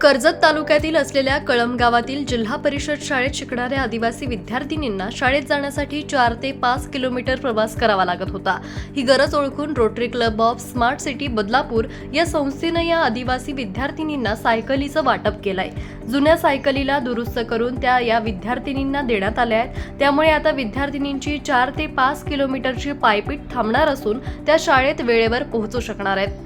कर्जत तालुक्यातील असलेल्या कळम गावातील जिल्हा परिषद शाळेत शिकणाऱ्या आदिवासी विद्यार्थिनींना शाळेत जाण्यासाठी चार ते पाच किलोमीटर प्रवास करावा लागत होता. ही गरज ओळखून rotary club of smart city Badlapur या संस्थेनं या आदिवासी विद्यार्थिनींना सायकलीचं वाटप केलंय. जुन्या सायकलीला दुरुस्त करून त्या या विद्यार्थिनींना देण्यात आल्या आहेत. त्यामुळे आता विद्यार्थिनींची चार ते पाच किलोमीटरची पायपीट थांबणार असून त्या शाळेत वेळेवर पोहोचू शकणार आहेत.